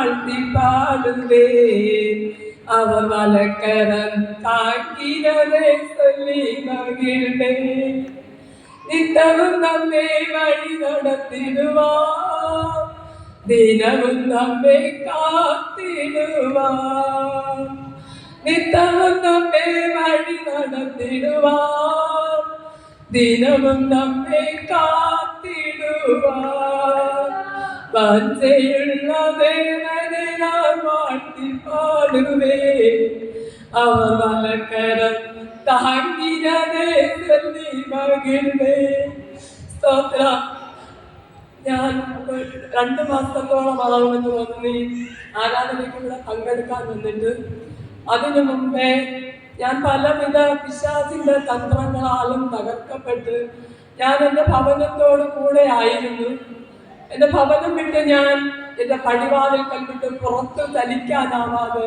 வாழ்த்தி பாடுவே அவர் வழக்கரம் தாக்கிறதை சொல்லி மகிழ்வே நித்தமும் நம்மை வழி நடத்திடுவார் தினமும் நம்மை காத்திடுவார் நித்தமும் நம்மை வழி நடத்திடுவார் தினமும் நம்மை காத்திடுவார் വാഞ്ചയുള്ള ദേവനെ പാടുവേ. അവർ വലക്കരം താങ്കിരതേ മകിഴ്വേ. സ്തോത്ര. ഞാൻ രണ്ട് മാസത്തോളമാകുമെന്ന് തോന്നി ആരാധനയ്ക്ക് ഇവിടെ പങ്കെടുക്കാൻ വന്നിട്ട്. അതിനു മുമ്പേ ഞാൻ പലവിധ പിശാചിന്റെ തന്ത്രങ്ങളാലും തകർക്കപ്പെട്ട് ഞാൻ എന്റെ ഭവനത്തോട് കൂടെ ആയിരുന്നു. എന്റെ ഭവനം വിട്ട് ഞാൻ എന്റെ പടിവാതിൽക്കൽ വിട്ട് പുറത്ത് ചലിക്കാനാവാതെ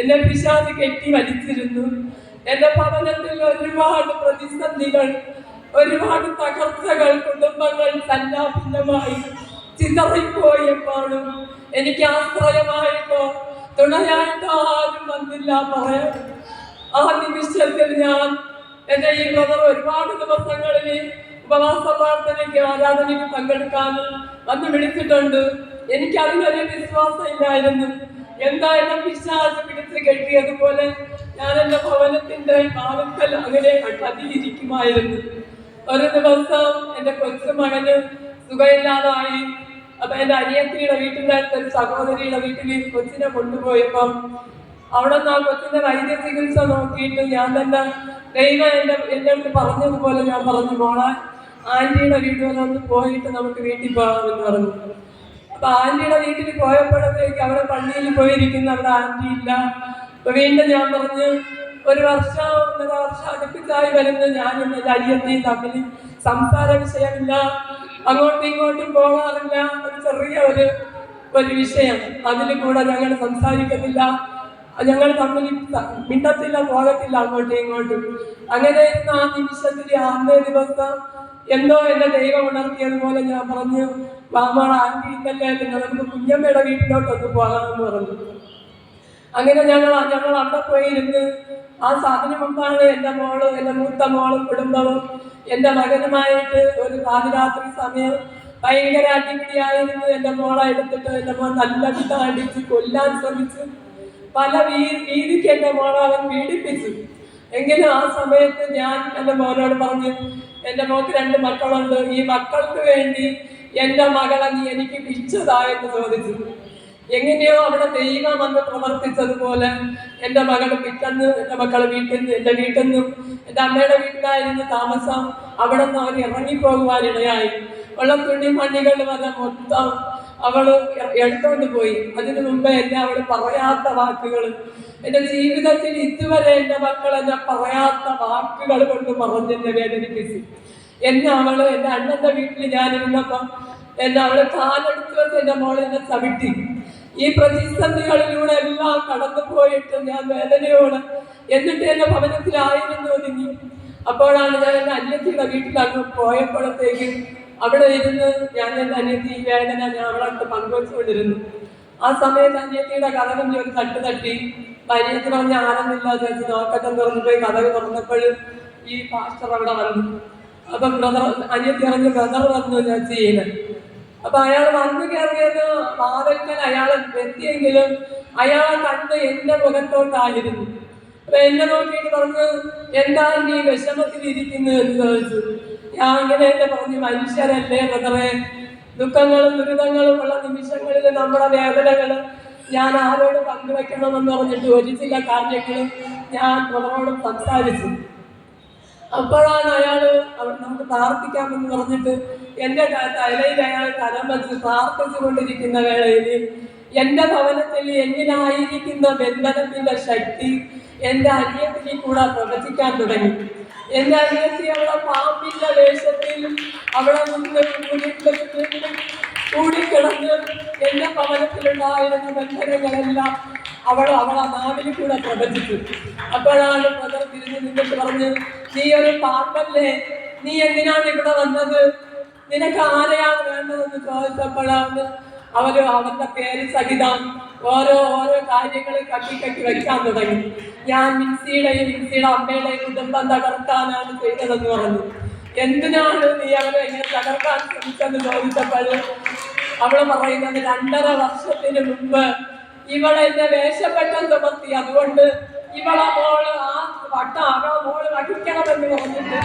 എന്നെ പിശാച് കെട്ടി വലിച്ചിരുന്നു. എന്റെ ഭവനത്തിൽ ഒരുപാട് പ്രതിസന്ധികൾ ഒരുപാട് തകർച്ചകൾ കുടുംബങ്ങൾ സല്ലാഭിന്നമായി ചിതറിപ്പോയപ്പോഴും എനിക്ക് ആശ്രയമായിട്ടോ തുണയായിട്ടോ ആരും വന്നില്ല പറയാൻ. ആ നിമിഷത്തിൽ ഞാൻ എന്റെ ഈ ബ്രദർ ഒരുപാട് ദിവസങ്ങളിൽ ഉപവാസ പ്രാർത്ഥനയ്ക്ക് ആരാധനയ്ക്ക് പങ്കെടുക്കാൻ വന്ന് വിളിച്ചിട്ടുണ്ട്. എനിക്ക് അതിനൊരു വിശ്വാസം ഇല്ലായിരുന്നു എന്തായാലും പിശാച് പിടിച്ച് കെട്ടിയതുപോലെ ഞാൻ എന്റെ ഭവനത്തിന്റെ പാവക്കൽ അങ്ങനെ പതിയിരിക്കുമായിരുന്നു ഒരു ദിവസം എന്റെ കൊച്ചുമകന് സുഖമില്ലാതായി. അപ്പൊ എന്റെ അനിയത്തിയുടെ വീട്ടിലായിട്ട് ഒരു സഹോദരിയുടെ വീട്ടിൽ കൊച്ചിനെ കൊണ്ടുപോയപ്പം അവിടെ നിന്ന് ആ കൊച്ചിന്റെ വൈദ്യ ചികിത്സ നോക്കിയിട്ട് ഞാൻ തന്നെ ദൈവം എന്റെ എന്റെ അടുത്ത് പറഞ്ഞതുപോലെ ഞാൻ പറഞ്ഞു മോളെ ആന്റിയുടെ വീട്ടിൽ പോയിട്ട് നമുക്ക് വീട്ടിൽ പോകാമെന്ന് പറഞ്ഞു. അപ്പൊ ആന്റിയുടെ വീട്ടിൽ പോയപ്പോഴത്തേക്ക് അവിടെ പള്ളിയിൽ പോയിരിക്കുന്ന അവിടെ ആന്റി ഇല്ല. അപ്പൊ വീണ്ടും ഞാൻ പറഞ്ഞു ഒരു വർഷം ഒന്നര വർഷം അടുപ്പിച്ചായി വരുന്ന ഞാനും എന്റെ അനിയത്തിയും തമ്മിൽ. സംസാര വിഷയമില്ല. അങ്ങോട്ടും ഇങ്ങോട്ടും പോകാറില്ല. ഒരു ചെറിയ ഒരു ഒരു വിഷയം. അതിൽ കൂടെ ഞങ്ങൾ സംസാരിക്കത്തില്ല. ഞങ്ങൾ തമ്മിൽ മിണ്ടത്തില്ല പോകത്തില്ല അങ്ങോട്ടും ഇങ്ങോട്ടും. അങ്ങനെ ആ നിമിഷത്തിൽ അന്നേ ദിവസം എന്തോ എന്റെ ദൈവം ഉണർത്തിയതുപോലെ ഞാൻ പറഞ്ഞു മാമാണ് ആന്റി ഇന്നല്ലേ പിന്നെ നമുക്ക് കുഞ്ഞമ്മയുടെ വീട്ടിലോട്ടൊന്ന് പോകാമെന്ന് പറഞ്ഞു. അങ്ങനെ ഞങ്ങൾ ഞങ്ങൾ അവിടെ പോയിരുന്ന് ആ സാധനം മുമ്പാണ് എന്റെ മോൾ എന്റെ മൂത്ത മോളും കുടുംബവും എന്റെ മകനുമായിട്ട് ഒരു പാതിരാത്രി സമയം ഭയങ്കര അടിപിടിയായിരുന്നു എന്റെ മോളെ എടുത്തിട്ട് എന്റെ മോൻ നല്ല വിധം അടിച്ച് കൊല്ലാൻ ശ്രമിച്ചു. പല വീ രീതിക്ക് എന്റെ മോളെ അവൻ പീഡിപ്പിച്ചു. എങ്കിലും ആ സമയത്ത് ഞാൻ എന്റെ മോനോട് പറഞ്ഞു എന്റെ മോക്ക് രണ്ട് മക്കളുണ്ട്. ഈ മക്കൾക്ക് വേണ്ടി എന്റെ മകളെ നീ എനിക്ക് പിച്ചതാ എന്ന് ചോദിച്ചു. എങ്ങനെയോ അവിടെ ദൈവം വന്ന് പ്രവർത്തിച്ചതുപോലെ എന്റെ മകൾ പിറ്റന്ന് എന്റെ മക്കൾ വീട്ടിൽ നിന്ന് എന്റെ വീട്ടിൽ നിന്നും എന്റെ അമ്മയുടെ വീട്ടിലായിരുന്നു താമസം. അവിടെ നിന്ന് അവർ ഇറങ്ങിപ്പോകുവാനിടയായി വെള്ളം തുണി മണ്ണികൾ വന്ന മൊത്തം അവൾ എടുത്തോണ്ട് പോയി. അതിനു മുമ്പേ എന്നെ അവൾ പറയാത്ത വാക്കുകൾ എന്റെ ജീവിതത്തിൽ ഇതുവരെ എന്റെ മക്കൾ എന്നെ പറയാത്ത വാക്കുകൾ കൊണ്ട് പറഞ്ഞെന്നെ വേദനിപ്പിച്ചു. എന്നെ അവൾ എന്റെ അണ്ണന്റെ വീട്ടിൽ ഞാനിരുന്നപ്പം എന്നെ അവൾ കാലെടുത്ത് വെച്ച് എന്റെ മോൾ എന്നെ ചവിട്ടി. ഈ പ്രതിസന്ധികളിലൂടെ എല്ലാം കടന്നു പോയിട്ട് ഞാൻ വേദനയോട് എന്നിട്ട് എന്റെ ഭവനത്തിലായിരുന്നു ഒതുങ്ങി. അപ്പോഴാണ് ഞാൻ എന്റെ അന്യത്തിയുടെ വീട്ടിൽ അങ്ങ് പോയപ്പോഴത്തേക്ക് അവിടെ ഇരുന്ന് ഞാൻ എന്റെ അനിയത്തി ഈ വേദന ഞാൻ അവളടുത്ത് പങ്കുവച്ചുകൊണ്ടിരുന്നു. ആ സമയത്ത് അനിയത്തിയുടെ കഥകം ഞാൻ തട്ട് തട്ടി. അനിയത്തി പറഞ്ഞ ആനന്ദില്ല ചേച്ചി എന്ന് പറഞ്ഞു പോയി കഥകൾ തുറന്നപ്പോഴും ഈ പാസ്റ്റർ അവിടെ വന്നു. അപ്പൊ ബ്രദർ അനിയത്തി അറിഞ്ഞ് ബ്രദർ വന്നു ചെയ്യുന്നത് അപ്പൊ അയാൾ വന്നു കയറിയത് പാതക്കൻ അയാൾ എത്തിയെങ്കിലും അയാളെ കണ്ട് എന്റെ മുഖത്തോട്ടായിരുന്നു. അപ്പൊ എന്നെ നോക്കിയിട്ട് പറഞ്ഞു എന്താണ് നീ വിഷമത്തിൽ ഇരിക്കുന്നു എന്ന് ചോദിച്ചു. ഞാൻ ഇങ്ങനെയൊക്കെ പറഞ്ഞു മനുഷ്യരല്ലേ ബ്രദറെ? ദുഃഖങ്ങളും ദുരിതങ്ങളും ഉള്ള നിമിഷങ്ങളിൽ നമ്മുടെ വേദനകൾ ഞാൻ ആരോട് പങ്കുവെക്കണമെന്ന് പറഞ്ഞിട്ട് ഒരു ചില കാര്യങ്ങൾ ഞാൻ ബ്രദറോട് സംസാരിച്ചു. അപ്പോഴാണ് അയാൾ അവിടെ നമുക്ക് പ്രാർത്ഥിക്കാമെന്ന് പറഞ്ഞിട്ട് എന്റെ തലയിൽ അയാൾ കരം വെച്ച് പ്രാർത്ഥിച്ചു കൊണ്ടിരിക്കുന്ന വേളയിൽ എന്റെ ഭവനത്തിൽ എന്നിലായിരിക്കുന്ന ബന്ധനത്തിന്റെ ശക്തി? എന്റെ അനിയത്തിനെ കൂടെ പ്രവചിക്കാൻ തുടങ്ങി. എന്റെ അനിയത്തി അവളെ പാമ്പിന്റെ വേഷത്തിൽ അവളെ കൂടിക്കിടന്ന് എന്റെ ഭവനത്തിലുണ്ടായിരുന്ന ബന്ധനങ്ങളെല്ലാം അവൾ അവളെ നാവിൽ കൂടെ പ്രവചിച്ചു അപ്പോഴാണ് ബ്രദർ തിരിഞ്ഞു നിന്നിട്ട് പറഞ്ഞു നീ ഒരു പാമ്പല്ലേ? നീ എന്തിനാണ് ഇവിടെ വന്നത്? നിനക്ക് ആരെയാണ് വേണ്ടതെന്ന് ചോദിച്ചപ്പോഴാണ് അവർ അവരുടെ പേര് സഹിതം ഓരോ ഓരോ കാര്യങ്ങൾ കട്ടി കട്ടി വെക്കാൻ തുടങ്ങി. ഞാൻ മിൻസിയുടെയും മിൻസിയുടെ അമ്മയുടെയും കുടുംബം തകർക്കാനാണ് ചെയ്തതെന്ന് പറഞ്ഞു. എന്തിനാണ് നീ അവരെ ഇങ്ങനെ തകർക്കാൻ ശ്രമിച്ചെന്ന് ചോദിച്ചപ്പോൾ അവൾ പറയുന്നത് രണ്ടര വർഷത്തിന് മുമ്പ് ഇവളെ എന്നെ വേഷപ്പെട്ടം ചുമത്തി അതുകൊണ്ട് ഇവളെ മോൾ ആ വട്ട അവളെ മോൾ വഹിക്കണമെന്ന് പറഞ്ഞിട്ട്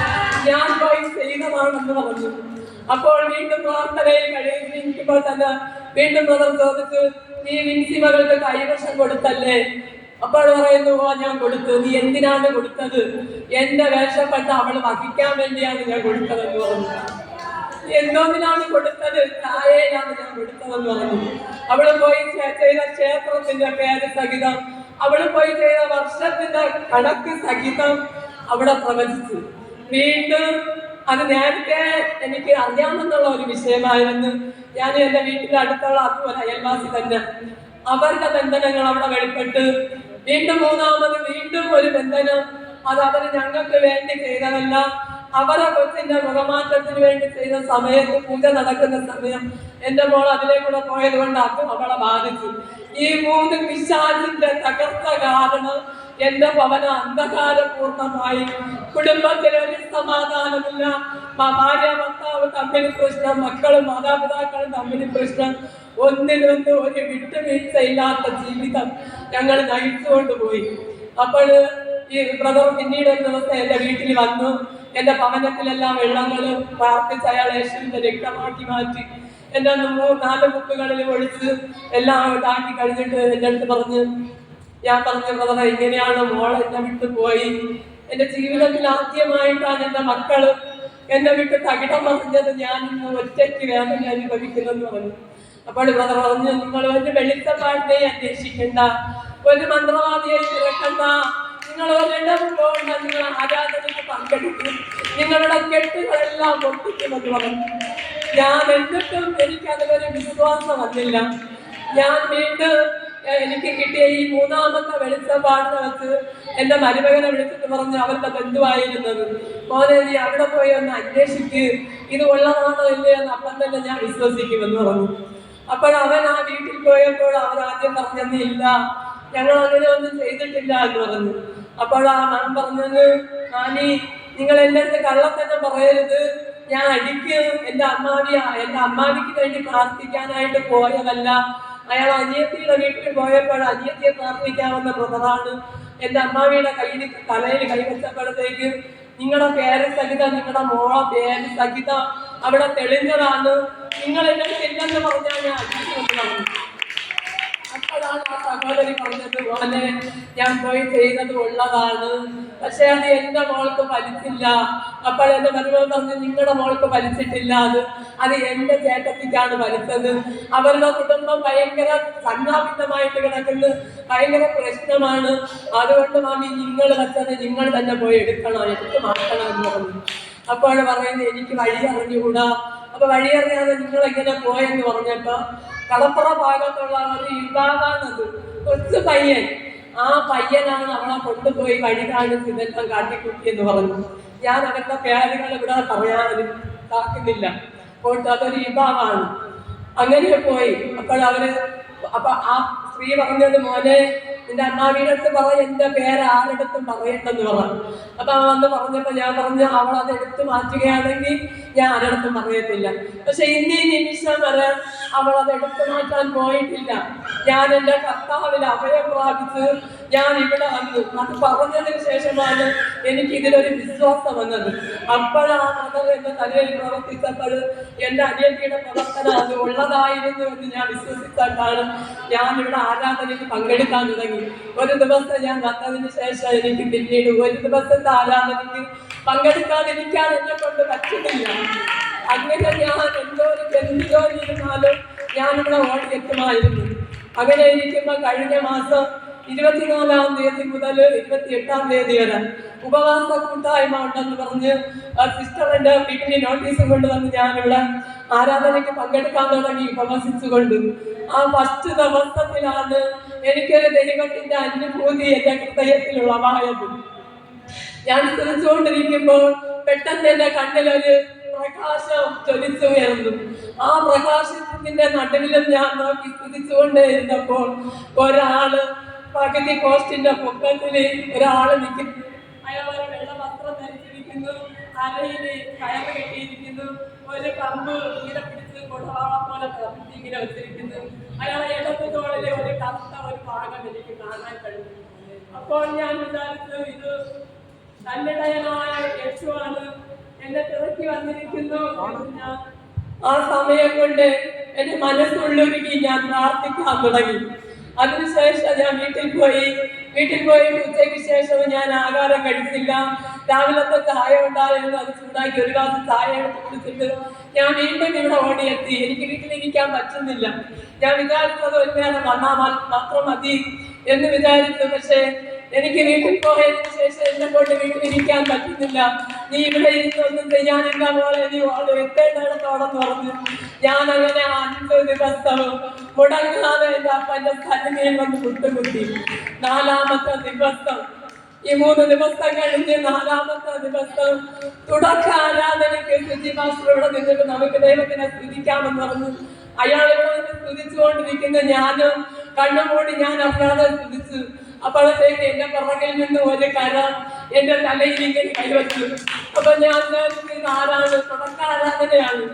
ഞാൻ പോയി ചെയ്തതാണെന്ന് പറഞ്ഞു. അപ്പോൾ വീണ്ടും പ്രാർത്ഥനയിൽ കഴിയുമ്പോൾ തന്നെ വീണ്ടും ബ്രദർ ചോദിച്ചു നീ വിൻസി മകൾക്ക് കൈവശം കൊടുത്തല്ലേ? അപ്പോൾ പറയുന്നു ഓ ഞാൻ കൊടുത്തു. നീ എന്തിനാണ് കൊടുത്തത്? എന്റെ വേഷപ്പെട്ട അവൾ വഹിക്കാൻ വേണ്ടിയാണ് ഞാൻ കൊടുത്തതെന്ന് പറഞ്ഞു. എന്തോന്നിനാണ് കൊടുത്തത്? ചായയിലാണ് ഞാൻ കൊടുത്തതെന്ന് പറഞ്ഞു. അവൾ പോയി ചെയ്ത ക്ഷേത്രത്തിന്റെ പേര് സഹിതം. അവൾ പോയി ചെയ്ത വർഷത്തിന്റെ കണക്ക് സഹിതം അവിടെ പ്രവചിച്ചു. വീണ്ടും അത് നേരത്തെ എനിക്ക് അറിയാമെന്നുള്ള ഒരു വിഷയമായിരുന്നു. ഞാൻ എന്റെ വീട്ടിന്റെ അടുത്തുള്ള അതുപോലെ അയൽവാസി തന്നെ. അവരുടെ ബന്ധനങ്ങൾ അവിടെ വെളിപ്പെട്ട് വീണ്ടും മൂന്നാമത് വീണ്ടും ഒരു ബന്ധനം. അത് അവർ ഞങ്ങൾക്ക് വേണ്ടി ചെയ്തതല്ല അവരെ കൊച്ചിന്റെ മുഖമാറ്റത്തിന് വേണ്ടി ചെയ്ത സമയത്ത് പൂജ നടക്കുന്ന സമയം എന്റെ മോൾ അതിലേക്കൂടെ പോയത് കൊണ്ട് അതും അവളെ ബാധിച്ചു. ഈ മൂന്ന് പിശാചിന്റെ തകർത്ത കാരണം എന്റെ ഭവന അന്ധകാരപൂർണമായി. കുടുംബത്തിൽ ഒരു സമാധാനമില്ല. ഭാര്യ ഭർത്താവ് തമ്മിൽ പ്രശ്നം മക്കളും മാതാപിതാക്കളും തമ്മിൽ പ്രശ്നം. ഒന്നിനൊന്ന് ഒരു വിട്ടുവീഴ്ചയില്ലാത്ത ജീവിതം ഞങ്ങൾ നയിച്ചുകൊണ്ട് പോയി. അപ്പോൾ ഈ ബ്രദർ പിന്നീട് ഒരു ദിവസം എന്റെ വീട്ടിൽ വന്നു. എന്റെ ഭവനത്തിലെല്ലാം വെള്ളങ്ങളും പ്രാർത്ഥിച്ച് അയാൾ യേശുവിന്റെ രക്തമാക്കി മാറ്റി. എന്റെ മൂ നാല് മുക്കുകളിൽ ഒഴിച്ച് എല്ലാം ഇതാക്കി കഴിഞ്ഞിട്ട് എന്റെ അടുത്ത് പറഞ്ഞ് ഞാൻ പറഞ്ഞ ബ്രദറെ ഇങ്ങനെയാണ് മോൾ എന്നെ വിട്ടു പോയി. എന്റെ ജീവിതത്തിൽ ആദ്യമായിട്ടാണ് എന്റെ മക്കൾ എന്നെ വിട്ട് തകിടം പറഞ്ഞത് ഞാൻ ഇന്ന് ഒറ്റയ്ക്ക് വേദന അനുഭവിക്കുന്നെന്ന് പറഞ്ഞു. അപ്പോൾ ബ്രദർ പറഞ്ഞു നിങ്ങൾ ഒരു വെളിച്ചപ്പാടിനെ അന്വേഷിക്കണ്ട. ഒരു മന്ത്രവാദിയെ തിരക്കണ്ട നിങ്ങൾ ഒരിടം പോകണ്ട. നിങ്ങൾ ആരാധനയ്ക്ക് പങ്കെടുക്കും. നിങ്ങളുടെ കെട്ടുകളെല്ലാം പൊട്ടിക്കുമെന്ന് പറഞ്ഞു. ഞാൻ എന്നിട്ടും എനിക്കതിലൊരു വിശ്വാസം വന്നില്ല. ഞാൻ വീണ്ടും എനിക്ക് കിട്ടിയ ഈ മൂന്നാമത്തെ വെളിച്ചപ്പാടിനെ വെച്ച് എന്റെ മരുമകനെ വിളിച്ചിട്ട് പറഞ്ഞ് അവരുടെ ബന്ധുവായിരുന്നത് മോനെ നീ അവിടെ പോയി ഒന്ന് അന്വേഷിക്ക്. ഇത് ഉള്ളതാണോ ഇല്ലയോ എന്ന് അപ്പം തന്നെ ഞാൻ വിശ്വസിക്കുമെന്ന് പറഞ്ഞു. അപ്പോൾ അവൻ ആ വീട്ടിൽ പോയപ്പോൾ അവർ ആദ്യം പറഞ്ഞത് ഇല്ല ഞങ്ങൾ അങ്ങനെ ഒന്നും ചെയ്തിട്ടില്ല എന്ന് പറഞ്ഞു. അപ്പോൾ ആ മകൻ പറഞ്ഞത് നാനി നിങ്ങൾ എന്റെ അടുത്ത് കള്ളത്തന്നെ പറയരുത്. ഞാൻ അടിക്ക്. എന്റെ അമ്മാവിയ എന്റെ അമ്മാവിക്ക് വേണ്ടി പ്രാർത്ഥിക്കാനായിട്ട് പോയതല്ല. അയാൾ അനിയത്തിയുടെ വീട്ടിൽ പോയപ്പോൾ അനിയത്തിയെ പ്രാർത്ഥിക്കാവുന്ന ബ്രദറാണ് എന്റെ അമ്മാവിയുടെ കയ്യിൽ തലയിൽ കൈവച്ചപ്പോഴത്തേക്ക് നിങ്ങളുടെ പേര് സഹിത നിങ്ങളുടെ മോള പേര് സഹിത. അവിടെ തെളിഞ്ഞതാണ്. നിങ്ങൾ എന്നെ പറഞ്ഞാൽ ഞാൻ അടിക്കുമെന്ന് അപ്പോഴാണ് ആ സഹോദരി പറഞ്ഞത്. ഞാൻ പോയി ചെയ്തത് ഉള്ളതാണ്. പക്ഷെ അത് എന്റെ മോൾക്ക് ഫലിച്ചില്ല അപ്പോൾ എന്റെ മരുമകൾ നിങ്ങളുടെ മോൾക്ക് ഫലിച്ചിട്ടില്ല അത്. അത് എന്റെ ചേട്ടത്തിക്കാണ് ഫലിച്ചത് അവരുടെ കുടുംബം ഭയങ്കര സന്നാപിതമായിട്ട് കിടക്കുന്നത് ഭയങ്കര പ്രശ്നമാണ്. അതുകൊണ്ട് മാമി നിങ്ങൾ വെച്ചത് നിങ്ങൾ തന്നെ പോയി എടുക്കണം എടുത്ത് മാറ്റണം എന്ന് പറഞ്ഞു. അപ്പോൾ പറയുന്നത് എനിക്ക് വഴി അറിഞ്ഞുകൂടാ. അപ്പൊ വഴി അറിയാതെ നിങ്ങൾ എങ്ങനെ പോയെന്ന് പറഞ്ഞപ്പോ കടപ്പുറ ഭാഗത്തുള്ള ഒരു യുവാവാണത് കൊച്ചു പയ്യൻ. ആ പയ്യനാണ് അവളെ കൊണ്ടുപോയി വഴി കാണിച്ച് ഇതെല്ലാം കാട്ടിക്കുട്ടി എന്ന് പറഞ്ഞു ഞാൻ അവരുടെ പേരുകൾ ഇവിടെ പറയാനും കാക്കുന്നില്ല പോയിട്ട് അതൊരു യുവാവാണ്. അങ്ങനെ പോയി. അപ്പോൾ അവർ അപ്പൊ ആ സ്ത്രീ പറഞ്ഞത് മോനെ നിന്റെ അമ്മാവിയുടെ അടുത്ത് പറ എന്റെ പേര് ആരടുത്തും പറയണ്ടെന്ന് പറഞ്ഞു അപ്പൊ അവൻ വന്ന് പറഞ്ഞപ്പോ ഞാൻ പറഞ്ഞു അവൾ അത് എടുത്തു മാറ്റുകയാണെങ്കിൽ ഞാൻ ആരടുത്തും പറയത്തില്ല. പക്ഷെ ഇന്നീ നിമിഷം വരെ അവൾ അത് എടുത്തു മാറ്റാൻ പോയിട്ടില്ല. ഞാൻ എന്റെ കർത്താവിൽ അഭയം പ്രാപിച്ച് ഞാൻ ഇവിടെ വന്നു. അത് പറഞ്ഞതിന് ശേഷമാണ് എനിക്ക് ഇതിലൊരു വിശ്വാസം വന്നത്. അപ്പോഴാണ് അത് എന്റെ തലയിൽ പ്രവർത്തിച്ചപ്പോൾ എന്റെ അനിയത്തിയുടെ പ്രവർത്തനം അത് ഉള്ളതായിരുന്നു എന്ന് ഞാൻ വിശ്വസിച്ചിട്ടാണ് ഞാൻ ഇവിടെ ആരാധനയ്ക്ക് പങ്കെടുക്കാൻ തുടങ്ങി. ഒരു ദിവസം ഞാൻ വന്നതിന് ശേഷം എനിക്ക് പിന്നീട് ഒരു ദിവസത്തെ ആരാധനയ്ക്ക് പങ്കെടുക്കാതിരിക്കാൻ എന്നെ കൊണ്ട് പറ്റുന്നില്ല. അങ്ങനെ ഞാൻ എന്തോ ഒരു ബന്ധുജോലി ഇരുന്നാലും ഞാനിവിടെ ഓടിയെത്തുമായിരുന്നു അങ്ങനെ ഇരിക്കുമ്പോൾ കഴിഞ്ഞ മാസം ഇരുപത്തിനാലാം തീയതി മുതൽ ഇരുപത്തി എട്ടാം തീയതി വരെ ഉപവാസ കൂട്ടായ്മ ഉണ്ടെന്ന് പറഞ്ഞ് സിസ്റ്ററിന്റെ വീട്ടിൽ നോട്ടീസും കൊണ്ടുവന്ന് ഞാനിവിടെ ആരാധനയ്ക്ക് പങ്കെടുക്കാൻ തുടങ്ങി ഉപവസിച്ചുകൊണ്ട്. ആ ഫസ്റ്റ് ദിവസത്തിലാണ് എനിക്കൊരു ദൈവത്തിന്റെ അനുഭൂതി എന്റെ ഹൃദയത്തിൽ ഉളവായത് ഞാൻ ശ്രമിച്ചുകൊണ്ടിരിക്കുമ്പോൾ പെട്ടെന്ന് എന്റെ കണ്ണിലൊരു പ്രകാശം ജ്വലിച്ചുയർന്നു. ആ പ്രകാശത്തിന്റെ നടുവിലും ഞാൻ നോക്കി സ്തുതിച്ചുകൊണ്ടേയിരുന്നപ്പോൾ ഒരാൾ പകുതി പോസ്റ്റിന്റെ പൊക്കത്തിൽ ഒരാൾ നിൽക്കുന്നു അയാളെ വെള്ള വസ്ത്രം ധരിച്ചിരിക്കുന്നു. അരയിൽ കയറ് കെട്ടിയിരിക്കുന്നു. ഒരു കമ്പ് ഇങ്ങനെ പിടിച്ച് കൊടവാള പോലെ ഇങ്ങനെ വെച്ചിരിക്കുന്നു. അയാളെ ഇടത്ത് തോളിലെ ഒരു കറുത്ത ഒരു ഭാഗം എനിക്ക് കാണാൻ കഴിഞ്ഞു അപ്പോൾ ഞാൻ വിചാരിച്ചു ഇത് തന്നിടയനായ യേശുവാണ്. എന്നെ തിറക്കി വന്നിരിക്കുന്നു ഞാൻ ആ സമയം കൊണ്ട് എന്റെ മനസ്സുള്ളൊരുക്കി ഞാൻ പ്രാർത്ഥിക്കാൻ തുടങ്ങി. അതിനുശേഷം ഞാൻ വീട്ടിൽ പോയി. വീട്ടിൽ പോയിട്ട് ഉച്ചയ്ക്ക് ശേഷം ഞാൻ ആഹാരം കഴിച്ചില്ല. രാവിലത്തെ ചായ ഉണ്ടായിരുന്നു. അത് ചൂടാക്കി ഒരു ഗ്ലാസ് ചായ എടുത്ത് ഞാൻ വീണ്ടും ഇവിടെ ഓടിയെത്തി. എനിക്ക് വീട്ടിലിരിക്കാൻ പറ്റുന്നില്ല. ഞാൻ വിചാരിച്ചത് ഒരു വന്നാൽ മാത്രം മതി എന്ന് വിചാരിച്ചു. പക്ഷേ എനിക്ക് വീട്ടിൽ പോയതിനു ശേഷം എന്നെ കൊണ്ട് വീട്ടിലിരിക്കാൻ പറ്റുന്നില്ല. നീ ഇവിടെ ഇരുന്നൊന്നും ചെയ്യാനില്ല മോളെ നീ ഓട് എത്തേണ്ടിടത്തോടെന്ന് പറഞ്ഞു ഞാൻ അങ്ങനെ അഞ്ച് ദിവസവും മുടങ്ങാതെ എന്റെ അപ്പന്റെ സന്നിധിയിൽ വന്ന് മുട്ടുകുത്തി. നാലാമത്തെ ദിവസം ഈ മൂന്ന് ദിവസം കഴിഞ്ഞ് നാലാമത്തെ ദിവസം തുടക്ക ആരാധനയ്ക്ക് സുജി മാസ്റ്റർ നിന്നിട്ട് നമുക്ക് ദൈവത്തിനെ സ്തുതിക്കാമെന്ന് പറഞ്ഞു. അയാൾ ഇവിടെ നിന്ന് സ്തുതിച്ചുകൊണ്ടിരിക്കുന്ന ഞാനും കണ്ണുമൂടി ഞാൻ അറിയാതെ സ്തുതിച്ചു. അപ്പോഴത്തേക്ക് എന്റെ പുറകിൽ നിന്ന് ഒരു കര എന്റെ ഇങ്ങനെ കൈവച്ചു. അപ്പൊ ഞാൻ ആരാണ്? തുടക്ക ആരാധനയാണ്.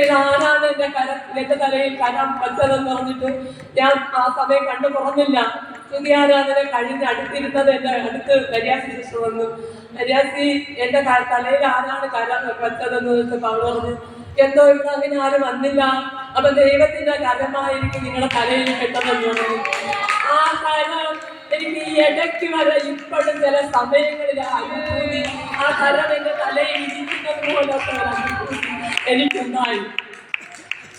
ഇത് ആരാണ് എന്റെ കര എന്റെ തലയിൽ കരം വച്ചതെന്ന് പറഞ്ഞിട്ട് ഞാൻ ആ സമയം കണ്ടു കുറഞ്ഞില്ല സ്തുതി ആരാധന കഴിഞ്ഞ് അടുത്തിരുന്നത് എന്റെ അടുത്ത് നര്യാസി സിസ്റ്റർ വന്നു നര്യാസി എന്റെ തലയിൽ ആരാണ് കരം വെച്ചതെന്ന് വെച്ചപ്പോൾ അവൾ പറഞ്ഞു. എന്തോ ഇവിടെ അങ്ങനെ ആരും വന്നില്ല. അപ്പൊ ദൈവത്തിന്റെ കരമായിരിക്കും നിങ്ങളുടെ തലയിൽ കെട്ടതെന്ന് പറഞ്ഞു. ആ കരം എനിക്ക് ഈ ഇടയ്ക്ക് വരെ ഇപ്പോഴും ചില സമയങ്ങളിൽ അനുഭൂതി ആ കരം എന്റെ തലയിൽ ഇരിക്കുന്നത് പോലത്തെ ഒരു അനുഭൂതി എനിക്കുണ്ടായി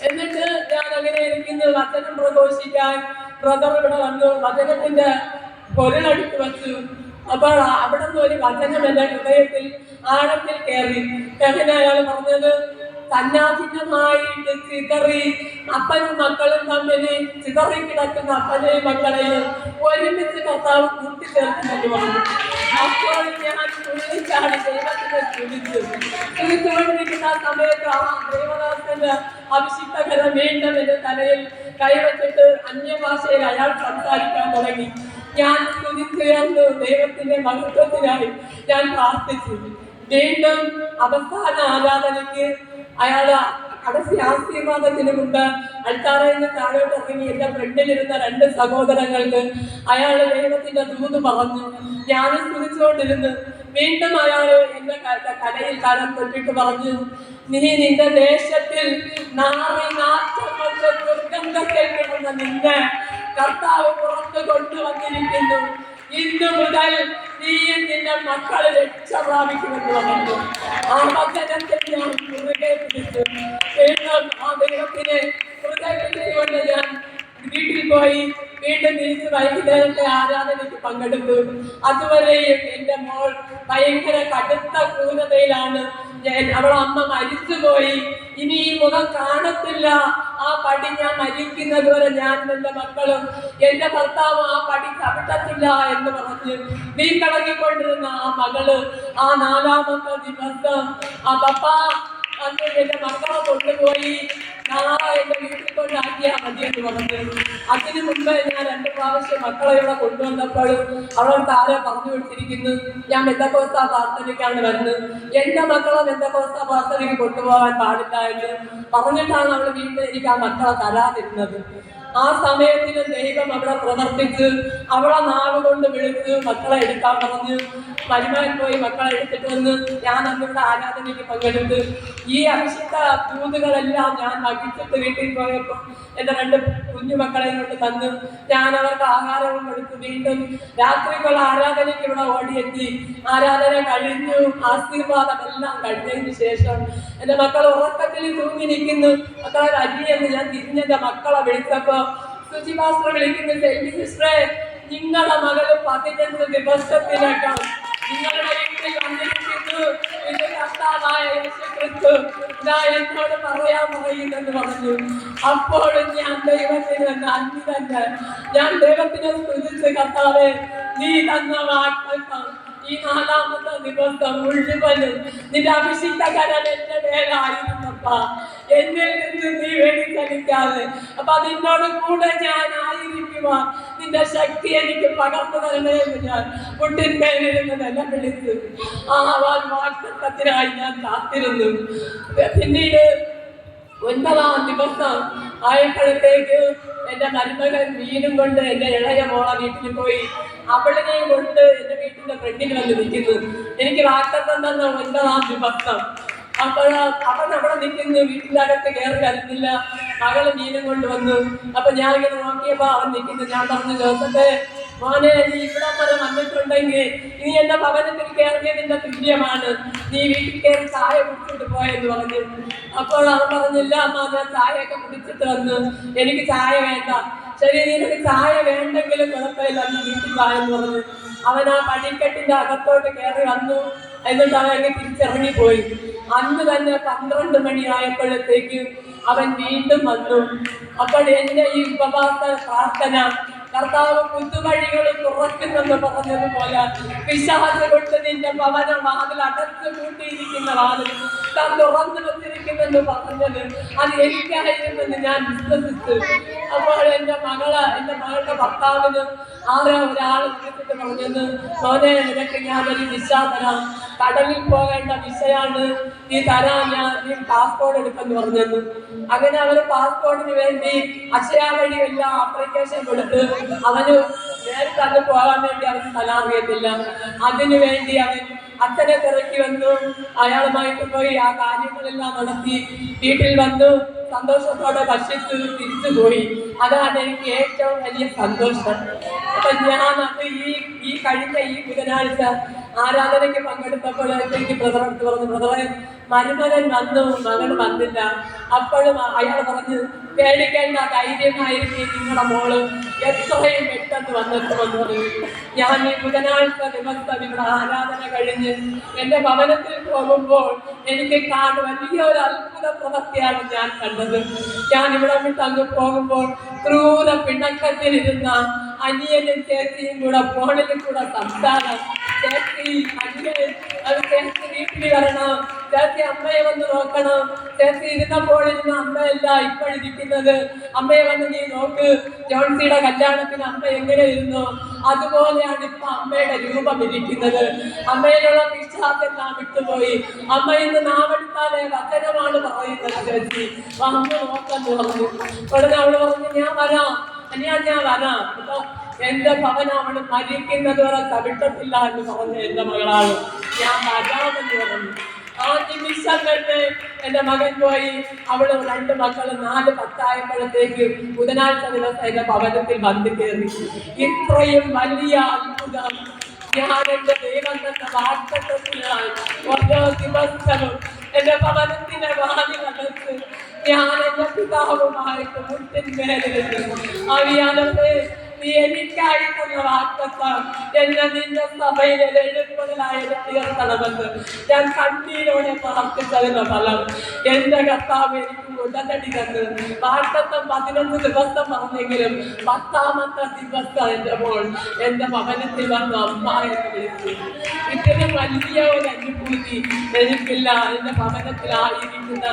എന്നിട്ട് ഞാൻ അങ്ങനെ ഇരിക്കുന്ന. വചനം പ്രഘോഷിക്കാൻ ബ്രദർ ഇവിടെ വന്നു. വചനത്തിന്റെ പൊരുളെടുത്ത് വച്ചു. അപ്പോൾ അവിടെ നിന്ന് ഒരു വചനം എന്റെ ഹൃദയത്തിൽ ആഴത്തിൽ കയറി. അങ്ങനെ അയാൾ പറഞ്ഞത് തന്നാധികമായിട്ട് ചിതറി അപ്പനും മക്കളും തമ്മിൽ ചിതറി കിടക്കുന്ന അപ്പനെയും മക്കളെയും ഒരുമിച്ച് കർത്താവ് പറഞ്ഞു അപ്പോൾ ഞാൻ തുള്ളിച്ചാടി ദൈവത്തിനെ സ്തുതിച്ചു സ്തുതിച്ചുകൊണ്ടിരിക്കുന്ന ആ സമയത്ത് ആ ദേവദാസന്റെ അഭിഷിക്തകരം വീണ്ടും എന്റെ തലയിൽ കൈവച്ചിട്ട് അന്യഭാഷയിൽ അയാൾ സംസാരിക്കാൻ തുടങ്ങി. ഞാൻ സ്തുതിച്ചുയർന്നു ദൈവത്തിന്റെ മഹത്വത്തിനായി ഞാൻ പ്രാർത്ഥിച്ചു. വീണ്ടും അവസാന ആരാധനയ്ക്ക് അയാൾ മുമ്പ് അൾത്താറയിൽ നിന്ന് താഴോട്ട് ഇറങ്ങി എന്റെ ഫ്രണ്ടിലിരുന്ന രണ്ട് സഹോദരങ്ങൾക്ക് അയാൾ ദൈവത്തിന്റെ ദൂത് പറഞ്ഞു ഞാൻ സ്തുതിച്ചുകൊണ്ടിരുന്നു. വീണ്ടും അയാൾ എന്റെ കലയിൽ കരം തൊട്ടിട്ട് പറഞ്ഞു നീ നിന്റെ ദേശത്തിൽ ദുർഗന്ധത്തിൽ നിന്നെ കർത്താവ് പുറത്തു കൊണ്ടുവന്നിരിക്കുന്നു. ഇന്നു മുതൽ നീയും നിന്റെ മക്കളെ രക്ഷ പ്രാപിക്കുമെന്ന് പറഞ്ഞു. ആ വചനത്തിൽ ഞാൻ മുറുകെ പിടിച്ചു. വീണ്ടും ആ ദൈവത്തിനെ പിടിച്ചുകൊണ്ട് ഞാൻ വീട്ടിൽ പോയി വീണ്ടും തിരിച്ച് വൈകുന്നേരത്തെ ആരാധനയ്ക്ക് പങ്കെടുത്തു. അതുവരെയും എന്റെ മോൾ ഭയങ്കര കടുത്ത ക്രൂരതയിലാണ്. അവളെ അമ്മ മരിച്ചുപോയി. ഇനി ഈ മുഖം കാണത്തില്ല. ആ പടി ഞാൻ മരിക്കുന്നത് വരെ ഞാൻ എന്റെ മക്കളും എന്റെ ഭർത്താവ് ആ പടി ചവിട്ടത്തില്ല എന്ന് പറഞ്ഞ് വീട്ടിളകിക്കൊണ്ടിരുന്ന ആ മകൾ ആ നാലാമത്തെ ദിവസം ആ പപ്പ അന്ന് എന്റെ മക്കളെ കൊണ്ടുപോയി. എന്റെ വീട്ടിൽ കൊണ്ടാക്കിയാ മതി എന്ന് അതിനു മുമ്പ് ഞാൻ രണ്ട് പ്രാവശ്യം മക്കളെ ഇവിടെ കൊണ്ടുവന്നപ്പോൾ അവൾ താരെ പറഞ്ഞു വിട്ടിരിക്കുന്നു ഞാൻ മെന്തക്കോസ്ത പ്രാർത്ഥനയ്ക്കാണ് വരുന്നത് എന്റെ മക്കളെ മെന്തക്കോസ്ത പ്രാർത്ഥനയ്ക്ക് കൊണ്ടുപോകാൻ പാടില്ല എന്ന് പറഞ്ഞിട്ടാണ് അവൾ വീട്ടിൽ എനിക്ക് ആ മക്കളെ തരാതിരുന്നത്. ആ സമയത്തിന് ദൈവം അവിടെ പ്രവർത്തിച്ച് അവിടെ നാവ് കൊണ്ട് വിളിച്ച് മക്കളെ എടുക്കാൻ പറഞ്ഞ് വരുമാൻ പോയി മക്കളെ എടുത്തിട്ട് വന്ന് ഞാൻ അന്നിവിടെ ആരാധനയ്ക്ക് പങ്കെടുത്ത് ഈ അഭിഷിക്ത ദൂതുകളെല്ലാം ഞാൻ വഹിച്ചിട്ട് വീട്ടിൽ പോയപ്പോൾ എന്റെ രണ്ട് കുഞ്ഞു മക്കളെ കൊണ്ട് തന്ന് ഞാൻ അവർക്ക് ആഹാരവും കൊടുത്തു വീണ്ടും രാത്രിക്കുള്ള ആരാധനയ്ക്ക് ഇവിടെ ഓടിയെത്തി. ആരാധന കഴിഞ്ഞു ആശീർവാദം എല്ലാം കഴിഞ്ഞതിന് ശേഷം എന്റെ മക്കൾ ഉറക്കത്തിൽ തൂങ്ങി നിൽക്കുന്നു മക്കളെ അരിയെന്ന് ഞാൻ തിരിഞ്ഞെന്റെ മക്കളെ വിളിച്ചപ്പോ സുജി മാസ്റ്റർ വിളിക്കുന്നു സെൽവി സിസ്റ്ററെ നിങ്ങളുടെ മകൾ പതിനഞ്ച് ദിവസത്തിനകം നിങ്ങളുടെ വീട്ടിൽ വന്നിരിക്കുന്നു. എന്നോട് പറയാൻ പറയുന്നെന്ന് പറഞ്ഞു. അപ്പോഴും ഞാൻ ദൈവത്തിന് നന്ദി തന്നെ. ഞാൻ ദൈവത്തിനെ സ്തുതിച്ച് കർത്താവെ നീ തന്ന വാഗ്ദത്തം ഈ നാലാമത്തെ ദിവസം മുഴുവനും നിന്റെ അഭിഷിക്ത കരൻ എന്റെ മേലായിരുന്നപ്പ എന്നിൽ നിന്ന് നീ വേദിച്ചലിക്കാതെ അപ്പൊ നിന്നോട് കൂടെ ഞാൻ ആയിരിക്കുവാൻ നിന്റെ ശക്തി എനിക്ക് പകർന്നു തരണമെന്ന് ഞാൻ മുട്ടിന്മേലിരുന്ന് തന്നെ വിളിച്ചു. ആ വാഗ്ദത്തത്തിനായി ഞാൻ കാത്തിരുന്നു. പിന്നീട് ഒൻപതാം ദിവസം ആയപ്പോഴത്തേക്ക് എന്റെ മരുമകൻ മീനും കൊണ്ട് എന്റെ ഇളയ മോളെ വീട്ടിൽ പോയി. അവളിനെയും കൊണ്ട് എന്റെ വീട്ടിന്റെ ഫ്രണ്ടിൽ വന്ന് നിൽക്കുന്നു. എനിക്ക് വാക്തത്വം തന്ന ഒൻപതാം ദിവസം അപ്പോൾ അവൻ അവിടെ നിൽക്കുന്നു വീട്ടിന്റെ അകത്ത് കയറി വരുന്നില്ല. മകൾ മീനും കൊണ്ട് വന്നു അപ്പൊ ഞാൻ ഇങ്ങനെ നോക്കിയപ്പോ അവൻ നിൽക്കുന്നു. ഞാൻ പറഞ്ഞു ജോസഫ് മോനെ നീ ഇവിടെ വരെ വന്നിട്ടുണ്ടെങ്കിൽ നീ എന്റെ ഭവനത്തിൽ കയറിയതിന്റെ തുല്യമാണ്. നീ വീട്ടിൽ കയറി ചായ കുടിച്ചിട്ട് പോയെന്ന് പറഞ്ഞു. അപ്പോൾ അവൻ പറഞ്ഞില്ല അമ്മ ഞാൻ ചായയൊക്കെ കുടിച്ചിട്ട് വന്നു. എനിക്ക് ചായ വേണ്ട. ശരി നിനക്ക് ചായ വേണ്ടെങ്കിലും കുഴപ്പമില്ല. നീ വീട്ടിൽ വായെന്ന് പറഞ്ഞു. അവൻ ആ പടിക്കെട്ടിന്റെ അകത്തോട്ട് കയറി വന്നു. എന്നിട്ട് അവൻ അങ്ങ് തിരിച്ചിറങ്ങി പോയി. അന്ന് തന്നെ പന്ത്രണ്ട് മണിയായപ്പോഴത്തേക്ക് അവൻ വീണ്ടും വന്നു. അപ്പോൾ എന്റെ ഈ ഉപവാസ പ്രാർത്ഥന കർത്താവ് പുതുവഴികൾ തുറക്കുന്നെന്ന് പറഞ്ഞതുപോലെ വിശ്വാസ കൊണ്ട് നിന്റെ ഭവന വാതിൽ അടച്ചു കൂട്ടിയിരിക്കുന്ന വാതിൽ താൻ തുറന്നു വെച്ചിരിക്കുന്നെന്ന് പറഞ്ഞത് അത് എനിക്കായിരുന്നെന്ന് ഞാൻ വിശ്വസിച്ചു. അപ്പോൾ എന്റെ മകൾ എന്റെ മകളുടെ ഭർത്താവിന് ആരോ ഒരാൾ വിളിച്ചിട്ട് പറഞ്ഞത് മോനെ നിനക്ക് ഞാനൊരു വിസ തരാം കടലിൽ പോകേണ്ട വിഷയാണ് നീ തരാ ഞാൻ നീ പാസ്പോർട്ട് എടുക്കെന്ന് പറഞ്ഞത്. അങ്ങനെ അവർ പാസ്പോർട്ടിന് വേണ്ടി അക്ഷയ വഴി എല്ലാം ആപ്ലിക്കേഷൻ കൊടുത്ത് അവന് നേരിട്ട് അത് പോകാൻ വേണ്ടി അവന് സ്ഥലം അറിയത്തില്ല അതിനു വേണ്ടി അവൻ അച്ഛനെ തിരക്കി വന്നു. അയാളുമായിട്ട് പോയി ആ കാര്യങ്ങളെല്ലാം നടത്തി. വീട്ടിൽ വന്നു. സന്തോഷത്തോടെ ഭക്ഷിച്ചു തിരിച്ചു പോയി. അതാണ് എനിക്ക് ഏറ്റവും വലിയ സന്തോഷം. അപ്പൊ ഞാൻ അത് ഈ ഈ കഴിഞ്ഞ ഈ ബുധനാഴ്ച ആരാധനയ്ക്ക് പങ്കെടുത്തപ്പോൾ ബ്രദർ അടുത്ത് പറഞ്ഞു ബ്രദറെ മരുമകൻ വന്നു മകൻ വന്നില്ല. അപ്പോഴും അയാൾ പറഞ്ഞു പേടിക്കേണ്ട ധൈര്യമായിരിക്കും നിങ്ങളുടെ മോൾ. എത്രയും പെട്ടെന്ന് വന്നെത്തുമെന്ന് പറഞ്ഞു. ഞാൻ ഈ ബുധനാഴ്ച ദിവസം ഇവിടെ ആരാധന കഴിഞ്ഞ് എന്റെ ഭവനത്തിൽ പോകുമ്പോൾ എനിക്ക് കാണു വലിയ ഒരു അത്ഭുത പ്രവൃത്തിയാണ് ഞാൻ കണ്ടത്. ഞാൻ ഇവിടെ വിട്ട് അങ്ങ് പോകുമ്പോൾ ക്രൂര പിണക്കത്തിലിരുന്ന അനിയനും ചേച്ചിയും കൂടെ ഫോണിൽ കൂടെ സംസാരം. ചേച്ചി അത് ചേച്ചി വീട്ടിൽ വരണം. ചേച്ചി അമ്മയെ വന്ന് നോക്കണം. ചേച്ചി ഇരുന്നപ്പോൾ ഇരുന്ന അമ്മയല്ല ഇപ്പോഴിരിക്കുന്നത് അമ്മയെ വന്ന് നീ നോക്ക്. ജോൺസിയുടെ കല്യാണത്തിന് അമ്മ എങ്ങനെ ഇരുന്നു? അതുപോലെയാണ് ഇപ്പൊ അമ്മയുടെ രൂപം ഇരിക്കുന്നത്. അമ്മയിലുള്ള വിശ്വാസെല്ലാം വിട്ടുപോയി. അമ്മ ഇന്ന് നാവെടുത്താലേ വചനമാണ് പറയുന്നത് ചേച്ചി. വന്ന് നോക്കെന്ന് പറഞ്ഞു. ഉടനെ അവൾ പറഞ്ഞു ഞാൻ വരാം. ഞാൻ ഞാൻ വരാം. എന്റെ ഭവൻ അവൾ മരിക്കുന്നത് വരെ തവിട്ടത്തില്ല എന്ന് പറഞ്ഞ എന്റെ മകളാണ്. ഞാൻ വരാമെന്ന് പറഞ്ഞു. ആ നിമിഷം കണ്ട് എന്റെ മകൻ പോയി. അവൾ രണ്ട് മക്കൾ നാല് പത്തായപ്പോഴത്തേക്ക് ബുധനാഴ്ച ദിവസം എന്റെ ഭവനത്തിൽ വന്നു കയറി. ഇത്രയും വലിയ അത്ഭുതം. ഞാൻ എന്റെ ദൈവം തന്ന വാർത്തത്തിനായി ഓരോ ദിവസവും എന്റെ ഭവനത്തിന്റെ വാതിലകത്ത് ഞാൻ എന്റെ പിതാവുമായിട്ട് മുട്ടിന്മേലിരുന്നു അറിയാതെ നീ എനിക്കായി തന്ന വാക്തത്വം എന്നെ നിന്റെ സഭയിലെ എഴുപ്പതിലായത് തീർത്തണമെന്ന് ഞാൻ കണ്ണീരോടെ പ്രാർത്ഥിച്ചതിന് ഫലം എന്റെ കർത്താവ് എനിക്ക് ഉടനടി തന്ന്. വാക്തത്വം പതിനൊന്ന് ദിവസം പറഞ്ഞെങ്കിലും പത്താമത്തെ ദിവസം എന്റെ മോൾ എന്റെ ഭവനത്തിൽ വന്ന അമ്മ എന്ന് വിളിച്ചു. ഇതിന് വലിയ ഒരു അനുഭൂതി എനിക്കില്ല. എന്റെ ഭവനത്തിലായിരിക്കുന്ന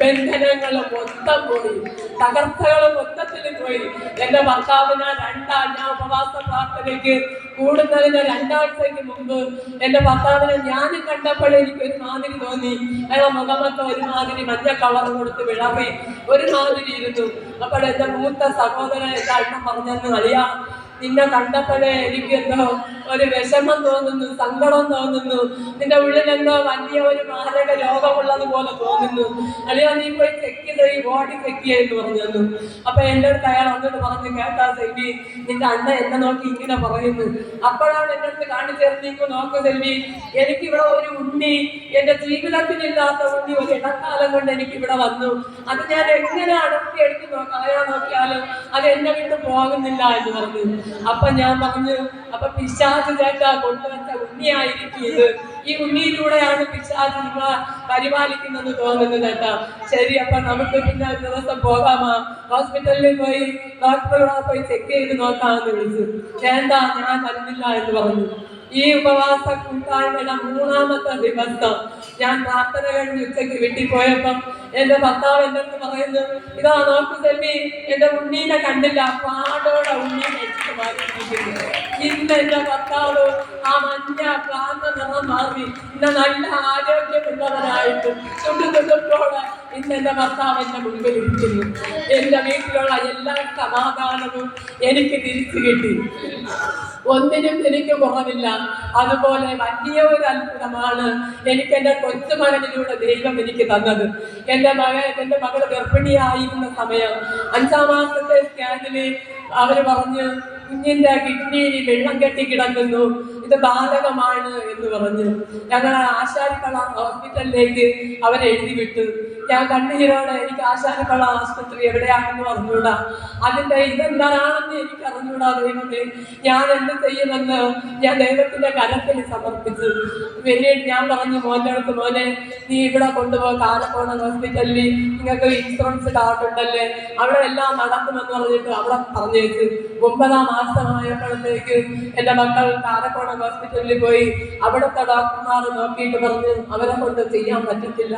ബന്ധനങ്ങളും മൊത്തം പോയി. തകർച്ചകളും മൊത്തത്തിൽ പോയി. എന്റെ ഭർത്താവിന് രണ്ടാം ഞാൻ ഉപവാസ പ്രാർത്ഥനയ്ക്ക് കൂടുന്നതിന് രണ്ടാഴ്ചയ്ക്ക് മുമ്പ് എന്റെ ഭർത്താവിനെ ഞാൻ കണ്ടപ്പോൾ എനിക്ക് ഒരു മാതിരി തോന്നി. അയാളെ മുഖമൊക്കെ ഒരുമാതിരി മഞ്ഞ കളർ കൊടുത്ത് വിളറി. ഒരു മാതിരി ഇരുന്നു. അപ്പോൾ എന്റെ മൂത്ത സഹോദരൻ എന്റെ അണ്ണൻ പറഞ്ഞെന്ന് അറിയാം. നിന്നെ കണ്ടപ്പോഴേ എനിക്കെന്തോ ഒരു വിഷമം തോന്നുന്നു സങ്കടം തോന്നുന്നു. നിന്റെ ഉള്ളിൽ എന്തോ വലിയ ഒരു മാരക രോഗമുള്ളത് പോലെ തോന്നുന്നു. അല്ലയോ നീ പോയി ചെക്ക് ചെയ്ത്? ഈ ബോഡി ചെക്ക് പറഞ്ഞു തന്നു. അപ്പൊ എന്റെ അടുത്ത് അയാൾ വന്നിട്ട് പറഞ്ഞു കേട്ടാ സെൽവി നിന്റെ അണ്ണ എന്നെ നോക്കി ഇങ്ങനെ പറയുന്നു. അപ്പോഴാണ് എന്റെ അടുത്ത് കാണിച്ചു തരുന്നീക്ക് നോക്ക് സെൽവി എനിക്കിവിടെ ഒരു ഉണ്ണി എന്റെ ജീവിതത്തിനില്ലാത്ത ഉണ്ണി ഒരു ഇടക്കാലം കൊണ്ട് എനിക്ക് ഇവിടെ വന്നു. അത് ഞാൻ എങ്ങനെ അടക്കി എടുത്ത് നോക്കാം നോക്കിയാലും അത് എന്നെ വിട്ടു പോകുന്നില്ല എന്ന് പറഞ്ഞു. അപ്പൊ ഞാൻ പറഞ്ഞു അപ്പൊ പിശാച് ചേട്ടാ കൊണ്ടുവച്ച ഉണ്ണിയായിരിക്കും ഇത്. ഈ ഉണ്ണിയിലൂടെയാണ് പിശാജ് നിങ്ങളെ പരിപാലിക്കുന്നത് തോന്നുന്നത് കേട്ടോ. ശരി അപ്പൊ നമുക്ക് പിന്നെ ഒരു ദിവസം പോകാമാ? ഹോസ്പിറ്റലിൽ പോയി ഡോക്ടറോട് പോയി ചെക്ക് ചെയ്ത് നോക്കാമെന്ന് വിളിച്ചു. വേണ്ട ഞാൻ വരുന്നില്ല എന്ന് പറഞ്ഞു. ഈ ഉപവാസ കൂട്ടായ്മയുടെ മൂന്നാമത്തെ ദിവസം ഞാൻ പ്രാർത്ഥന കഴിഞ്ഞ് ഉച്ചയ്ക്ക് വീട്ടിൽ പോയപ്പം എന്റെ ഭർത്താവ് എന്റെ അടുത്ത് പറയുന്നു ഇതാ നോക്കു തന്നെ എന്റെ ഉണ്ണീനെ കണ്ടില്ല പാടോടെ ഉണ്ണീനെ ഇന്ന് എന്റെ ഭർത്താവ് ആ മഞ്ഞ പ്രാർത്ഥന നിറം മാറി ഇന്ന് നല്ല ആരോഗ്യമുള്ളവരായിട്ട് ചുണ്ടുതുടുപ്പോടെ ഇന്ന് എന്റെ ഭർത്താവ് എന്റെ മുൻപിൽ ഇരിക്കുന്നു എന്റെ വീട്ടിലുള്ള എല്ലാ സമാധാനവും എനിക്ക് തിരിച്ചു കിട്ടി. ഒന്നിനും എനിക്ക് കുറവില്ല. അതുപോലെ വലിയ ഒരു അത്ഭുതമാണ് എനിക്ക് എന്റെ കൊച്ചുമകനിലൂടെ ദൈവം എനിക്ക് തന്നത്. എന്റെ മകൻ എന്റെ മകൾ ഗർഭിണിയായിരുന്ന സമയം അഞ്ചാം മാസത്തെ സ്കാനിൽ അവർ പറഞ്ഞ് കുഞ്ഞിന്റെ കിഡ്നിയിൽ വെള്ളം കെട്ടി കിടക്കുന്നു. ഇത് ബാധകമാണ് എന്ന് പറഞ്ഞു. ഞങ്ങൾ ആശാരിക്കള ഹോസ്പിറ്റലിലേക്ക് അവരെ എഴുതി വിട്ടു ഞാൻ കണ്ണീരോടെ എനിക്ക് ആശാരിക്കള ആശുപത്രി എവിടെയാണെന്ന് പറഞ്ഞൂടാ അതിന്റെ ഇതെന്താണെന്ന് എനിക്ക് അറിഞ്ഞൂടാ ദൈവത്തെ ഞാൻ എന്ത് ചെയ്യുമെന്ന് ഞാൻ ദൈവത്തിന്റെ കരത്തിൽ സമർപ്പിച്ചു. പിന്നീട് ഞാൻ പറഞ്ഞു മോന്റെ അടുത്ത് മോനെ നീ ഇവിടെ കൊണ്ടുപോ കാലക്കോണ ഹോസ്പിറ്റലിൽ നിങ്ങൾക്ക് ഇൻഷുറൻസ് കാർഡ് ഉണ്ടല്ലേ? അവിടെ എല്ലാം നടക്കുമെന്ന് പറഞ്ഞിട്ട് അവിടെ പറഞ്ഞേച്ച്. ഒമ്പതാം മാസമായപ്പോഴത്തേക്ക് എന്റെ മക്കൾ കാരക്കോണം ഹോസ്പിറ്റലിൽ പോയി അവിടുത്തെ ഡോക്ടർമാർ നോക്കിയിട്ട് പറഞ്ഞു അവരെ കൊണ്ട് ചെയ്യാൻ പറ്റത്തില്ല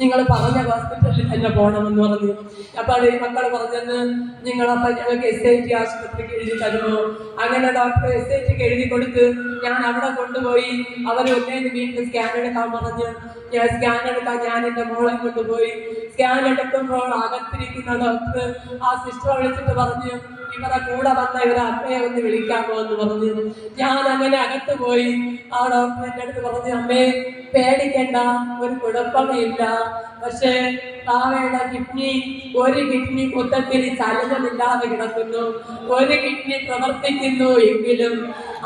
നിങ്ങൾ പറഞ്ഞ ഹോസ്പിറ്റലിൽ തന്നെ പോകണമെന്ന് പറഞ്ഞു. അപ്പോൾ ഈ മക്കൾ പറഞ്ഞെന്ന് നിങ്ങളപ്പം ഞങ്ങൾക്ക് എസ് ഐ ടി ആശുപത്രിക്ക് എഴുതി തരുമോ? അങ്ങനെ ഡോക്ടർ എസ് ഐ ടിക്ക് എഴുതി കൊടുത്ത് ഞാൻ അവിടെ കൊണ്ടുപോയി അവർ ഒന്നേന്ന് വീണ്ടും സ്കാൻ എടുക്കാൻ പറഞ്ഞു. ഞാൻ സ്കാൻ എടുക്കാൻ ഞാൻ എന്റെ മോളെ കൊണ്ടുപോയി. സ്കാൻ എടുക്കുമ്പോൾ അകത്തിരിക്കുന്ന ഡോക്ടർ ആ സിസ്റ്റർ വിളിച്ചിട്ട് പറഞ്ഞു ഇവരെ കൂടെ വന്ന ഇവരെ അമ്മയെ ഒന്ന് വിളിക്കാമോ എന്ന് പറഞ്ഞു. ഞാൻ അങ്ങനെ അകത്ത് പോയി. അവിടെ എന്റെ അടുത്ത് പറഞ്ഞു അമ്മേ പേടിക്കണ്ട ഒരു കുഴപ്പമില്ല. പക്ഷേ താവയുടെ കിഡ്നി ഒരു കിഡ്നി മൊത്തത്തിൽ ചലനമില്ലാതെ കിടക്കുന്നു. ഒരു കിഡ്നി പ്രവർത്തിക്കുന്നു എങ്കിലും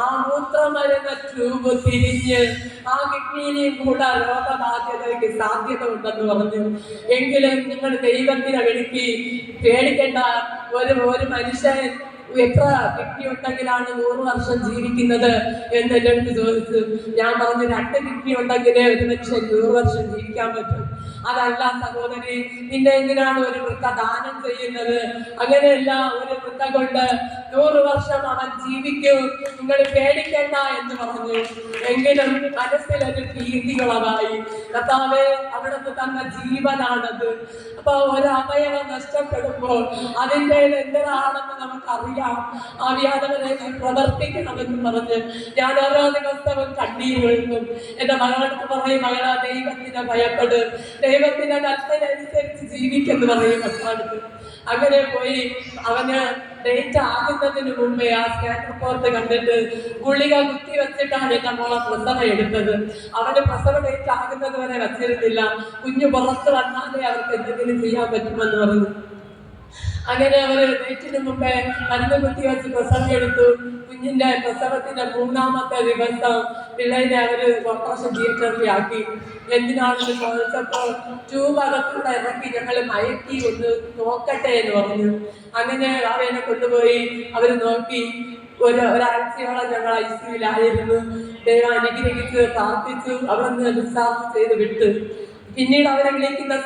ആ മൂത്രമരുന്ന ട്യൂബ് തിരിഞ്ഞ് ആ കിഡ്നിയിലെയും കൂടെ രോഗബാധ്യതയ്ക്ക് സാധ്യത ഉണ്ടെന്ന് പറഞ്ഞു. എങ്കിലും നിങ്ങൾ ദൈവത്തിനെ വിളിക്കി പേടിക്കേണ്ട. ഒരു ഒരു മനുഷ്യൻ എത്ര കിഡ്നി ഉണ്ടെങ്കിലാണ് നൂറ് വർഷം ജീവിക്കുന്നത് എന്ന് എന്റെ അടുത്ത് ചോദിച്ചു. ഞാൻ പറഞ്ഞു രണ്ട് കിഡ്നി ഉണ്ടെങ്കിലേ ഒരു മനുഷ്യൻ നൂറ് വർഷം ജീവിക്കാൻ പറ്റും. അതല്ല സഹോദരി നിന്റെ എന്തിനാണ് ഒരു വൃത്ത ദാനം ചെയ്യുന്നത്? അങ്ങനെയല്ല ഒരു വൃത്ത കൊണ്ട് നൂറ് വർഷം അവൻ ജീവിക്കും. നിങ്ങൾ പേടിക്കണ്ട എന്ന് പറഞ്ഞു. എങ്കിലും മനസ്സിലൊരു ഭീതികളവായി കർത്താവെ അവിടുന്ന് തന്ന ജീവനാണത്. അപ്പൊ ഒരു അവയവം നഷ്ടപ്പെടുമ്പോൾ അതിന്റെ എന്തിനാണെന്ന് നമുക്കറിയാം. അറിയാതവരെ പ്രവർത്തിക്കണമെന്ന് പറഞ്ഞ്. ഞാൻ ഓരോ ദിവസവും കണ്ണീർ വീഴുന്നു എന്റെ മകളടുത്ത് പറയും മകളാ ദൈവത്തിനെ ഭയപ്പെട്. ദൈവത്തിന്റെ കൽപ്പനനുസരിച്ച് ജീവിക്കെന്ന് പറയും മക്കളടുത്ത് അങ്ങനെ പോയി. അവന് ഡേറ്റ് ആകുന്നതിന് മുമ്പേ ആ സ്കാൻ റിപ്പോർട്ട് കണ്ടിട്ട് ഗുളിക കുത്തി വെച്ചിട്ടാണ് എന്റെ മോളെ പ്രസവം എടുത്തത്. അവന് പ്രസവ ഡേറ്റ് ആകുന്നത് വരെ വെച്ചിരുന്നില്ല. കുഞ്ഞു പുറത്ത് വന്നാലേ അവർക്ക് എന്തെങ്കിലും ചെയ്യാൻ പറ്റുമെന്ന് പറഞ്ഞു. അങ്ങനെ അവർ ഡേറ്റിന് മുമ്പേ മരുന്ന് കുത്തി വെച്ച് പ്രസവം എടുത്തു. കുഞ്ഞിന്റെ പ്രസവത്തിന്റെ മൂന്നാമത്തെ ദിവസം പിള്ളേനെ അവർ ഓപ്പറേഷൻ തിയേറ്ററിലാക്കി എന്തിനാണെന്ന് ചോദിച്ചപ്പോൾ ട്യൂബ് ഇറക്കി ഞങ്ങൾ മയക്കി ഒന്ന് നോക്കട്ടെ എന്ന് പറഞ്ഞു. അങ്ങനെ അവനെ കൊണ്ടുപോയി അവർ നോക്കി. ഒരു ഒരാഴ്ചയോളം ഞങ്ങൾ ഐ സിയിലായിരുന്നു. ദൈവം അനുഗ്രഹിച്ച് പ്രാർത്ഥിച്ചു. അവിടെ നിന്ന് ഡിസ്ചാർജ് ചെയ്ത് വിട്ടു. പിന്നീട് അവരെ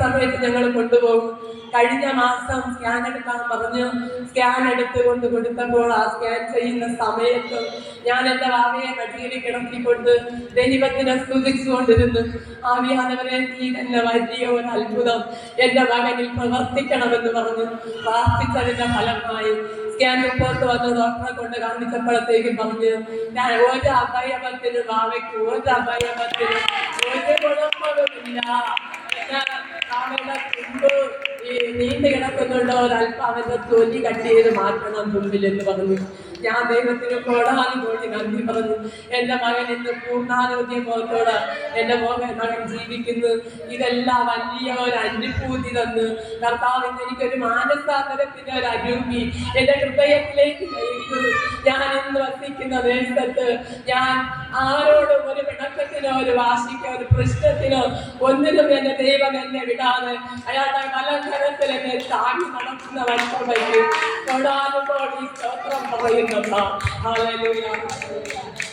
സമയത്ത് ഞങ്ങൾ കൊണ്ടുപോകും. കഴിഞ്ഞ മാസം സ്കാൻ എടുക്കാൻ പറഞ്ഞ്. സ്കാൻ എടുത്ത് കൊണ്ട് കൊടുത്തപ്പോൾ ആ സ്കാൻ ചെയ്യുന്ന സമയത്ത് ഞാൻ എന്റെ ഭാവിയെ മടിയിൽ കിടത്തിക്കൊണ്ട് ദൈവത്തിനെ സ്തുതിച്ചുകൊണ്ടിരുന്നു. ആവിയാനവരെ നീ തന്നെ വലിയ ഒരു അത്ഭുതം. എന്റെ മകനിൽ പ്രവർത്തിക്കണമെന്ന് പറഞ്ഞു. പ്രാർത്ഥിച്ചതിന്റെ ഫലമായി സ്കാൻ മുമ്പോട്ട് വന്ന് ഡോക്ടറെ കൊണ്ട് കാണിച്ചപ്പോഴത്തേക്കും പറഞ്ഞു ഞാൻ ഒരു അഭയമത്തിനും ഭാവയ്ക്ക് ഒരു അഭയമത്തിനും ഒരു കുഴപ്പവുമില്ല. ഞാൻ അവളുടെ ഈ നീണ്ടു കിടക്കുന്നുണ്ടോ ഒരല്പം അവന്റെ തൊലി കട്ട് ചെയ്ത് മാറ്റണം മുമ്പിൽ എന്ന് പറഞ്ഞു. ഞാൻ ദൈവത്തിന് കോടാനും കോടി നന്ദി പറഞ്ഞു. എന്റെ മകൻ ഇന്ന് പൂർണാരോഗ്യ മുഖത്തോടെ എന്റെ മോഹൻ മകൻ ജീവിക്കുന്നു. ഇതെല്ലാം വലിയ ഒരു അനുഭൂതി തന്ന്. കർത്താവ് എനിക്കൊരു മാനസാന്തരത്തിന്റെ ഒരു അരൂപി എന്റെ ഹൃദയത്തിലേക്ക് നയിക്കുന്നു. ഞാൻ ഇന്ന് വസിക്കുന്ന ദേശത്ത് ഞാൻ ആരോടും ഒരു വിണക്കത്തിനോ ഒരു വാശിക്കോ ഒരു പ്രശ്നത്തിനോ ഒന്നിനും എന്റെ ദൈവം എന്നെ വിടാതെ അയാളുടെ മലങ്കരത്തിൽ എന്നെ താങ്ങി നടക്കുന്ന വർഷമയ്ക്ക് തൊടാനുമ്പോൾ ഈ സ്തോത്രം Hallelujah.